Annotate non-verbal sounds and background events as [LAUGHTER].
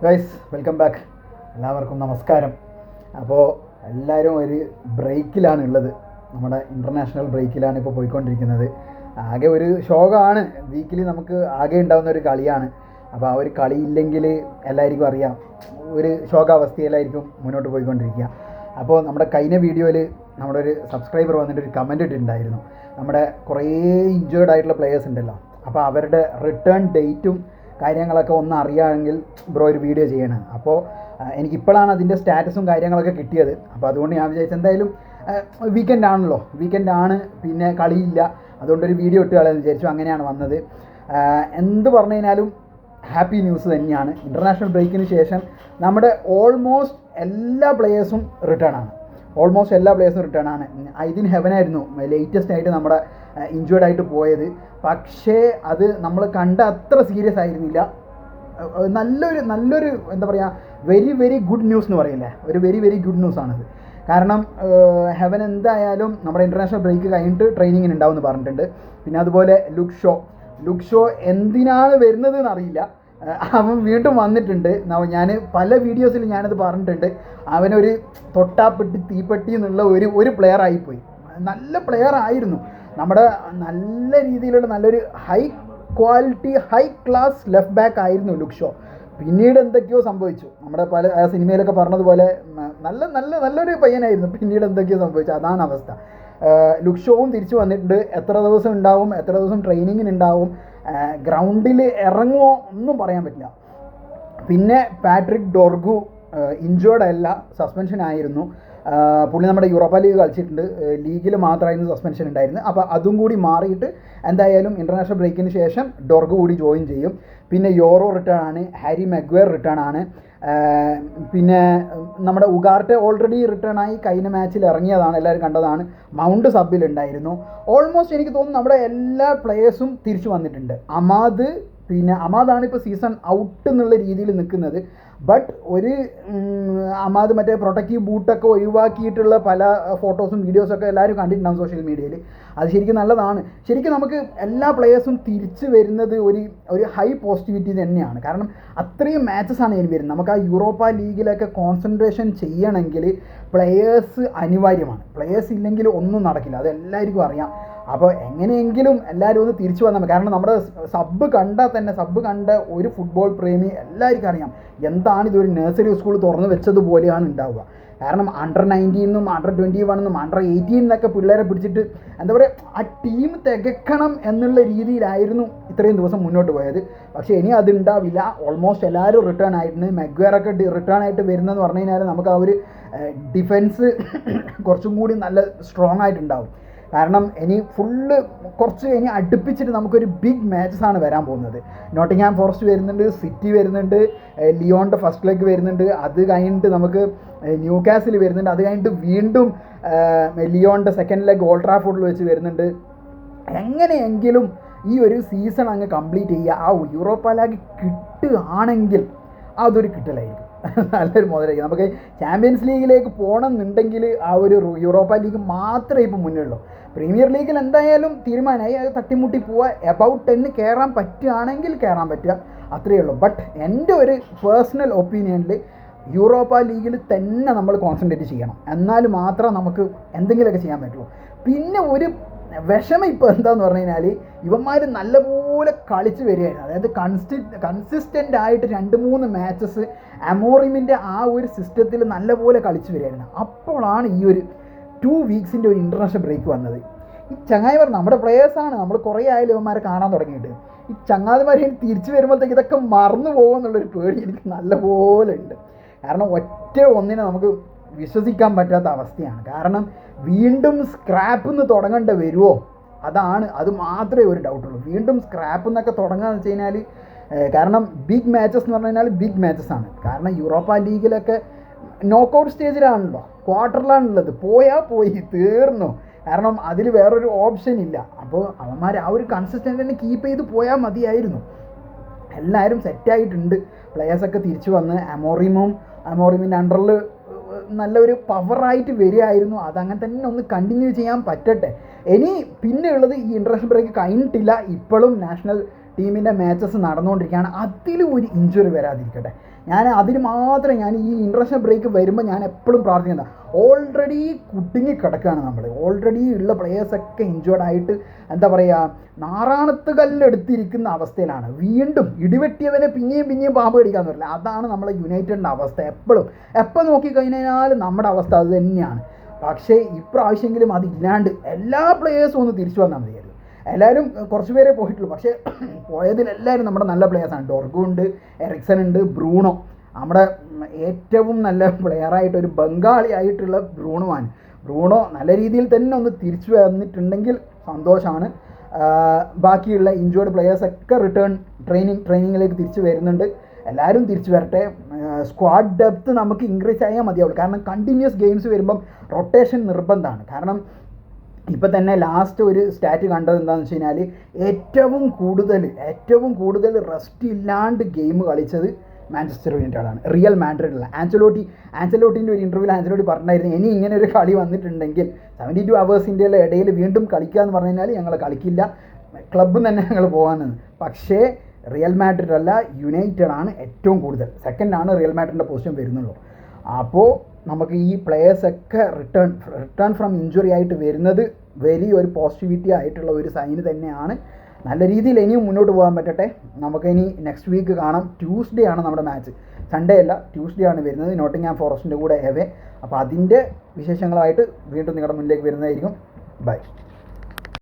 Guys welcome back എല്ലാവർക്കും നമസ്കാരം. അപ്പോൾ എല്ലാവരും ഒരു ബ്രേക്കിലാണ് ഉള്ളത്. നമ്മുടെ ഇന്റർനാഷണൽ ബ്രേക്കിലാണ് ഇപ്പോൾ പോയിക്കൊണ്ടിരിക്കുന്നത്. ആകെ ഒരു ശോകമാണ്. വീക്കിലി നമുക്ക് ആകെ ഉണ്ടാകുന്ന ഒരു കളിയാണ്. അപ്പോൾ ആ ഒരു കളി ഇല്ലെങ്കിൽ എല്ലാവർക്കും അറിയാം. ഒരു ശോകാവസ്ഥയിലായിരിക്കും മുന്നോട്ട് പോയിക്കൊണ്ടിരിക്കുക. അപ്പോൾ നമ്മുടെ കഴിഞ്ഞ വീഡിയോയിൽ നമ്മുടെ ഒരു സബ്സ്ക്രൈബർ വന്നിട്ട് ഒരു കമന്റ് ഇട്ടിട്ടുണ്ടായിരുന്നു. നമ്മുടെ കുറേ ഇഞ്ചേർഡ് ആയിട്ടുള്ള പ്ലേയേഴ്സ് ഉണ്ടല്ലോ. അപ്പോൾ അവരുടെ റിട്ടേൺ ഡേറ്റും കാര്യങ്ങളൊക്കെ ഒന്ന് അറിയാമെങ്കിൽ ബ്രോ ഒരു വീഡിയോ ചെയ്യണം. അപ്പോൾ എനിക്കിപ്പോഴാണ് അതിന്റെ സ്റ്റാറ്റസും കാര്യങ്ങളൊക്കെ കിട്ടിയത്. അപ്പോൾ അതുകൊണ്ട് ഞാൻ വിചാരിച്ചു എന്തായാലും വീക്കെൻഡ് ആണല്ലോ. വീക്കെൻഡ് ആണ് പിന്നെ കളിയില്ല. അതുകൊണ്ട് ഒരു വീഡിയോ ഇട്ട് കളയെന്ന് വിചാരിച്ചു. അങ്ങനെയാണ് വന്നത്. എന്ത് പറഞ്ഞു കഴിഞ്ഞാലും ഹാപ്പി ന്യൂസ് തന്നെയാണ്. ഇന്റർനാഷണൽ ബ്രേക്കിന് ശേഷം നമ്മുടെ ഓൾമോസ്റ്റ് എല്ലാ പ്ലേയേഴ്സും റിട്ടേൺ ആണ്. ഓൾമോസ്റ്റ് എല്ലാ പ്ലേയേഴ്സും റിട്ടേൺ ആണ്. ഐദിൻ ഹെവനായിരുന്നു ലേറ്റസ്റ്റ് ആയിട്ട് നമ്മുടെ ഇഞ്ചേർഡ് ആയിട്ട് പോയത്. പക്ഷേ അത് നമ്മൾ കണ്ട അത്ര സീരിയസ് ആയിരുന്നില്ല. നല്ലൊരു നല്ലൊരു എന്താ പറയുക വെരി വെരി ഗുഡ് ന്യൂസ് എന്ന് പറയില്ലേ? ഒരു വെരി വെരി ഗുഡ് ന്യൂസ് ആണത്. കാരണം ഹെവൻ എന്തായാലും നമ്മുടെ ഇന്റർനാഷണൽ ബ്രേക്ക് കഴിഞ്ഞിട്ട് ട്രെയിനിങ്ങിന് ഉണ്ടാവും എന്ന് പറഞ്ഞിട്ടുണ്ട്. പിന്നെ അതുപോലെ ലുക്ക് ഷോ ലുക്ക് ഷോ എന്തിനാണ് വരുന്നത് എന്നറിയില്ല. അവൻ വീണ്ടും വന്നിട്ടുണ്ട്. ഞാൻ പല വീഡിയോസിൽ ഞാനത് പറഞ്ഞിട്ടുണ്ട്. അവനൊരു തൊട്ടാപ്പെട്ടി തീപ്പെട്ടി എന്നുള്ള ഒരു ഒരു പ്ലെയർ ആയിപ്പോയി. നല്ല പ്ലെയർ ആയിരുന്നു. നമ്മുടെ നല്ല രീതിയിലുള്ള നല്ലൊരു high quality high class left back ആയിരുന്നു ലുക്ഷോ പിന്നീട് എന്തൊക്കെയോ സംഭവിച്ചു. നമ്മുടെ പല സിനിമയിലൊക്കെ പറഞ്ഞതുപോലെ നല്ല നല്ല നല്ലൊരു പയ്യനായിരുന്നു. പിന്നീട് എന്തൊക്കെയോ സംഭവിച്ചു. അതാണ് അവസ്ഥ. ലുക്ഷോവും തിരിച്ചു വന്നിട്ടുണ്ട്. എത്ര ദിവസം ഉണ്ടാവും? എത്ര ദിവസം ട്രെയിനിങ്ങിന് ഉണ്ടാവും? ഗ്രൗണ്ടിൽ ഇറങ്ങുമോ ഒന്നും പറയാൻ പറ്റില്ല. പിന്നെ പാട്രിക് ഡോർഗു ഇഞ്ചേർഡ് അല്ല സസ്പെൻഷൻ ആയിരുന്നു. പുള്ളി നമ്മുടെ യൂറോപ്പ ലീഗ് കളിച്ചിട്ടുണ്ട്. ലീഗിൽ മാത്രമായിരുന്നു സസ്പെൻഷൻ ഉണ്ടായിരുന്നത്. അപ്പോൾ അതും കൂടി മാറിയിട്ട് എന്തായാലും ഇന്റർനാഷണൽ ബ്രേക്കിന് ശേഷം ഡോർഗ് കൂടി ജോയിൻ ചെയ്യും. പിന്നെ യോറോ റിട്ടേൺ ആണ് ഹാരി മെഗ്വയർ റിട്ടേൺ ആണ്. പിന്നെ നമ്മുടെ ഉഗാർട്ടെ ഓൾറെഡി റിട്ടേൺ ആയി കഴിഞ്ഞ മാച്ചിൽ ഇറങ്ങിയതാണ് എല്ലാവരും കണ്ടതാണ്. മൗണ്ട് സബിൽ ഉണ്ടായിരുന്നു. ഓൾമോസ്റ്റ് എനിക്ക് തോന്നുന്നു നമ്മുടെ എല്ലാ പ്ലേയേഴ്സും തിരിച്ചു വന്നിട്ടുണ്ട്. അമാദ് പിന്നെ അമാദാണ് ഇപ്പോൾ സീസൺ ഔട്ട് എന്നുള്ള രീതിയിൽ നിൽക്കുന്നത്. ബട്ട് ഒരു അമാദ് മറ്റേ പ്രൊട്ടക്റ്റീവ് ബൂട്ടൊക്കെ ഒഴിവാക്കിയിട്ടുള്ള പല ഫോട്ടോസും വീഡിയോസൊക്കെ എല്ലാവരും കണ്ടിട്ടുണ്ടാവും സോഷ്യൽ മീഡിയയിൽ. അത് ശരിക്കും നല്ലതാണ്. ശരിക്കും നമുക്ക് എല്ലാ പ്ലേയേഴ്സും തിരിച്ചു വരുന്നത് ഒരു ഒരു ഹൈ പോസിറ്റിവിറ്റി തന്നെയാണ്. കാരണം അത്രയും മാച്ചസാണ് ഇനി വരുന്നത്. നമുക്ക് ആ യൂറോപ്പ ലീഗിലൊക്കെ കോൺസെൻട്രേഷൻ ചെയ്യണമെങ്കിൽ പ്ലെയേഴ്സ് അനിവാര്യമാണ്. പ്ലെയേഴ്സ് ഇല്ലെങ്കിൽ ഒന്നും നടക്കില്ല. അത് എല്ലാവർക്കും അറിയാം. അപ്പോൾ എങ്ങനെയെങ്കിലും എല്ലാവരും ഒന്ന് തിരിച്ചു വന്നാൽ കാരണം നമ്മുടെ സബ് കണ്ടാൽ തന്നെ സബ് കണ്ട ഒരു ഫുട്ബോൾ പ്രേമി എല്ലാവർക്കും അറിയാം. എന്താണ് ഇതൊരു നഴ്സറി സ്കൂൾ തുറന്നു വെച്ചതുപോലെയാണ് ഉണ്ടാവുക. കാരണം അണ്ടർ നയന്റീനും അണ്ടർ ട്വന്റി വണ്ണെന്നും അണ്ടർ എയ്റ്റീൻ എന്നൊക്കെ പിള്ളേരെ പിടിച്ചിട്ട് എന്താ പറയുക ആ ടീം തികക്കണം എന്നുള്ള രീതിയിലായിരുന്നു ഇത്രയും ദിവസം മുന്നോട്ട് പോയത്. പക്ഷേ ഇനി അത് ഉണ്ടാവില്ല. ഓൾമോസ്റ്റ് എല്ലാവരും റിട്ടേൺ ആയിട്ടുണ്ട്. മെഗ്വേറൊക്കെ റിട്ടേൺ ആയിട്ട് വരുന്നതെന്ന് പറഞ്ഞു കഴിഞ്ഞാൽ നമുക്ക് ആ ഒരു ഡിഫെൻസ് കുറച്ചും കൂടി നല്ല സ്ട്രോങ് ആയിട്ടുണ്ടാവും. കാരണം ഇനി ഫുള്ള് കുറച്ച് ഇനി അടുപ്പിച്ചിട്ട് നമുക്കൊരു ബിഗ് മാച്ചസാണ് വരാൻ പോകുന്നത്. നോട്ടിംഗ്ഹാം ഫോറസ്റ്റ് വരുന്നുണ്ട് സിറ്റി വരുന്നുണ്ട് ലിയോണിന്റെ ഫസ്റ്റ് ലെഗ് വരുന്നുണ്ട്. അത് കഴിഞ്ഞിട്ട് നമുക്ക് ന്യൂ കാസിൽ വരുന്നുണ്ട്. അത് കഴിഞ്ഞിട്ട് വീണ്ടും ലിയോണിന്റെ സെക്കൻഡ് ലെഗ് ഓൾട്രാഫോർഡിൽ വെച്ച് വരുന്നുണ്ട്. എങ്ങനെയെങ്കിലും ഈ ഒരു സീസൺ അങ്ങ് കംപ്ലീറ്റ് ചെയ്യുക. ആ യൂറോപ്പ ലാഗ് കിട്ടുകയാണെങ്കിൽ അതൊരു കിട്ടലായിരിക്കും. [LAUGHS] നല്ലൊരു മുതലായിരിക്കും നമുക്ക് ചാമ്പ്യൻസ് ലീഗിലേക്ക് പോകണം എന്നുണ്ടെങ്കിൽ ആ ഒരു യൂറോപ്പ ലീഗ് മാത്രമേ ഇപ്പോൾ മുന്നിലുള്ളൂ. പ്രീമിയർ ലീഗിൽ എന്തായാലും തീരുമാനമായി. അത് തട്ടിമുട്ടി പോവുക എബൌട്ട് ടെന്ന് കയറാൻ പറ്റുകയാണെങ്കിൽ കയറാൻ പറ്റുക. അത്രയേ ഉള്ളൂ. ബട്ട് എന്റെ ഒരു പേഴ്സണൽ ഒപ്പീനിയനിൽ യൂറോപ്പ ലീഗിൽ തന്നെ നമ്മൾ കോൺസെൻട്രേറ്റ് ചെയ്യണം. എന്നാൽ മാത്രം നമുക്ക് എന്തെങ്കിലുമൊക്കെ ചെയ്യാൻ പറ്റുള്ളൂ. പിന്നെ ഒരു വിഷമം ഇപ്പോൾ എന്താന്ന് പറഞ്ഞു കഴിഞ്ഞാൽ ഇവന്മാർ നല്ലപോലെ കളിച്ച് വരികയായിരുന്നു അതായത് കൺസി കൺസിസ്റ്റന്റ് ആയിട്ട് രണ്ട് മൂന്ന് മാച്ചസ് അമോറിമിന്റെ ആ ഒരു സിസ്റ്റത്തിൽ നല്ലപോലെ കളിച്ച് വരികയായിരുന്നു അപ്പോഴാണ് ഈ ഒരു ടു വീക്സിന്റെ ഒരു ഇന്റർനാഷണൽ ബ്രേക്ക് വന്നത്. ഈ ചങ്ങായിമാർ നമ്മുടെ പ്ലേയേഴ്സാണ് നമ്മൾ കുറേ ആയാലും ഇവന്മാരെ കാണാൻ തുടങ്ങിയിട്ട്. ഈ ചങ്ങാതിമാരെ തിരിച്ചു വരുമ്പോഴത്തേക്ക് ഇതൊക്കെ മറന്നു പോകുമെന്നുള്ളൊരു പേടി എനിക്ക് നല്ലപോലെ ഉണ്ട്. കാരണം ഒറ്റ ഒന്നിനെ നമുക്ക് വിശ്വസിക്കാൻ പറ്റാത്ത അവസ്ഥയാണ്. കാരണം വീണ്ടും സ്ക്രാപ്പ് നിന്ന് തുടങ്ങേണ്ട വരുമോ അതാണ് അത് മാത്രമേ ഒരു ഡൗട്ടുള്ളൂ. വീണ്ടും സ്ക്രാപ്പ് എന്നൊക്കെ തുടങ്ങുകയെന്ന് വെച്ച് കഴിഞ്ഞാൽ കാരണം ബിഗ് മാച്ചസ് എന്ന് പറഞ്ഞു കഴിഞ്ഞാൽ ബിഗ് മാച്ചസ് ആണ്. കാരണം യൂറോപ്പ ലീഗിലൊക്കെ നോക്കൗട്ട് സ്റ്റേജിലാണല്ലോ ക്വാർട്ടറിലാണുള്ളത് പോയാൽ പോയി തീർന്നു. കാരണം അതിൽ വേറൊരു ഓപ്ഷൻ ഇല്ല. അപ്പോൾ അവന്മാർ ആ ഒരു കൺസിസ്റ്റന്റ് തന്നെ കീപ്പ് ചെയ്ത് പോയാൽ മതിയായിരുന്നു. എല്ലാവരും സെറ്റായിട്ടുണ്ട് പ്ലെയേഴ്സൊക്കെ തിരിച്ചു വന്ന് അമോറിമും അമോറിമിന്റെ അണ്ടറിൽ നല്ലൊരു പവറായിട്ട് വരികയായിരുന്നു. അതങ്ങനെ തന്നെ ഒന്ന് കണ്ടിന്യൂ ചെയ്യാൻ പറ്റട്ടെ. ഇനി പിന്നെയുള്ളത് ഈ ഇന്റർനാഷണൽ ബ്രേക്ക് കഴിഞ്ഞിട്ടില്ല. ഇപ്പോഴും നാഷണൽ ടീമിന്റെ മാച്ചസ് നടന്നുകൊണ്ടിരിക്കുകയാണ്. അതിലും ഒരു ഇഞ്ചുറി വരാതിരിക്കട്ടെ. ഞാൻ അതിന് മാത്രം ഞാൻ ഈ ഇന്റർനാഷണൽ ബ്രേക്ക് വരുമ്പോൾ ഞാൻ എപ്പോഴും പ്രാർത്ഥിക്കുന്നത്. ഓൾറെഡി കുടുങ്ങി കിടക്കുകയാണ് നമ്മൾ ഓൾറെഡി ഉള്ള പ്ലേയേഴ്സൊക്കെ ഇഞ്ചേർഡ് ആയിട്ട് എന്താ പറയുക നാറാണത്ത് കല്ലെടുത്തിരിക്കുന്ന അവസ്ഥയിലാണ്. വീണ്ടും ഇടിവെട്ടിയവനെ പിന്നെയും പിന്നെയും പാമ്പ് കടിക്കാന്ന് പറയില്ല അതാണ് നമ്മളെ യുണൈറ്റഡിന്റെ അവസ്ഥ എപ്പോഴും. എപ്പോൾ നോക്കിക്കഴിഞ്ഞാൽ നമ്മുടെ അവസ്ഥ അത് തന്നെയാണ്. പക്ഷേ ഇപ്രാവശ്യമെങ്കിലും അതില്ലാണ്ട് എല്ലാ പ്ലേയേഴ്സും ഒന്ന് തിരിച്ചു വന്നാൽ മതിയായിരുന്നു എല്ലാവരും കുറച്ച് പേരെ പോയിട്ടുള്ളൂ. പക്ഷേ പോയതിൽ പോയതിലെല്ലാവരും നമ്മുടെ നല്ല പ്ലെയേഴ്സാണ് ഡോർഗോ ഉണ്ട് എറിക്സൺ ഉണ്ട് ബ്രൂണോ. നമ്മുടെ ഏറ്റവും നല്ല പ്ലെയറായിട്ട് ഒരു ബംഗാളി ആയിട്ടുള്ള ബ്രൂണോമാണ് ബ്രൂണോ നല്ല രീതിയിൽ തന്നെ ഒന്ന് തിരിച്ചു വന്നിട്ടുണ്ടെങ്കിൽ സന്തോഷമാണ്. ബാക്കിയുള്ള ഇഞ്ചുവേഡ് പ്ലെയേഴ്സൊക്കെ റിട്ടേൺ ട്രെയിനിങ് ട്രെയിനിങ്ങിലേക്ക് തിരിച്ചു വരുന്നുണ്ട്. എല്ലാവരും തിരിച്ചു വരട്ടെ. സ്ക്വാഡ് ഡെപ്ത് നമുക്ക് ഇൻക്രീസ് ആയാൽ മതിയാവുള്ളൂ. കാരണം കണ്ടിന്യൂസ് ഗെയിംസ് വരുമ്പം റൊട്ടേഷൻ നിർബന്ധമാണ്. കാരണം ഇപ്പം തന്നെ ലാസ്റ്റ് ഒരു സ്റ്റാറ്റ് കണ്ടത് എന്താണെന്ന് വെച്ച് കഴിഞ്ഞാൽ ഏറ്റവും കൂടുതൽ ഏറ്റവും കൂടുതൽ റെസ്റ്റ് ഇല്ലാണ്ട് ഗെയിം കളിച്ചത് മാഞ്ചസ്റ്റർ യുണൈറ്റഡാണ് റിയൽ മാൻഡ്രിഡിലാണ് ആൻസലോട്ടി ആൻസലോട്ടിന്റെ ഒരു ഇന്റർവ്യൂവിൽ ആൻസലോട്ടി പറഞ്ഞായിരുന്നു ഇനി ഇങ്ങനെ ഒരു കളി വന്നിട്ടുണ്ടെങ്കിൽ സെവന്റി ടു അവേഴ്സിന്റെ ഇടയിൽ വീണ്ടും കളിക്കുക എന്ന് പറഞ്ഞു കഴിഞ്ഞാൽ ഞങ്ങൾ കളിക്കില്ല. ക്ലബ്ബ് തന്നെ ഞങ്ങൾ പോകാമെന്ന്. പക്ഷേ റിയൽ മാഡ്രിഡ് അല്ല യുണൈറ്റഡ് ആണ് ഏറ്റവും കൂടുതൽ. സെക്കൻഡാണ് റിയൽ മാഡ്രിഡിന്റെ പൊസിഷൻ വരുന്നുള്ളൂ. അപ്പോൾ നമുക്ക് ഈ പ്ലേയേഴ്സൊക്കെ റിട്ടേൺ റിട്ടേൺ ഫ്രം ഇഞ്ചുറി ആയിട്ട് വരുന്നത് വലിയൊരു പോസിറ്റിവിറ്റി ആയിട്ടുള്ള ഒരു സൈന് തന്നെയാണ്. നല്ല രീതിയിൽ ഇനിയും മുന്നോട്ട് പോകാൻ പറ്റട്ടെ. നമുക്കിനി നെക്സ്റ്റ് വീക്ക് കാണാം. ട്യൂസ്ഡേ ആണ് നമ്മുടെ മാച്ച് സൺഡേ അല്ല ട്യൂസ്ഡേ ആണ് വരുന്നത്. നോട്ടിംഗ്ഹാം ഫോറസ്റ്റിന്റെ കൂടെ എവേ അപ്പോൾ അതിന്റെ വിശേഷങ്ങളായിട്ട് വീണ്ടും നിങ്ങളുടെ മുന്നിലേക്ക് വരുന്നതായിരിക്കും. ബൈ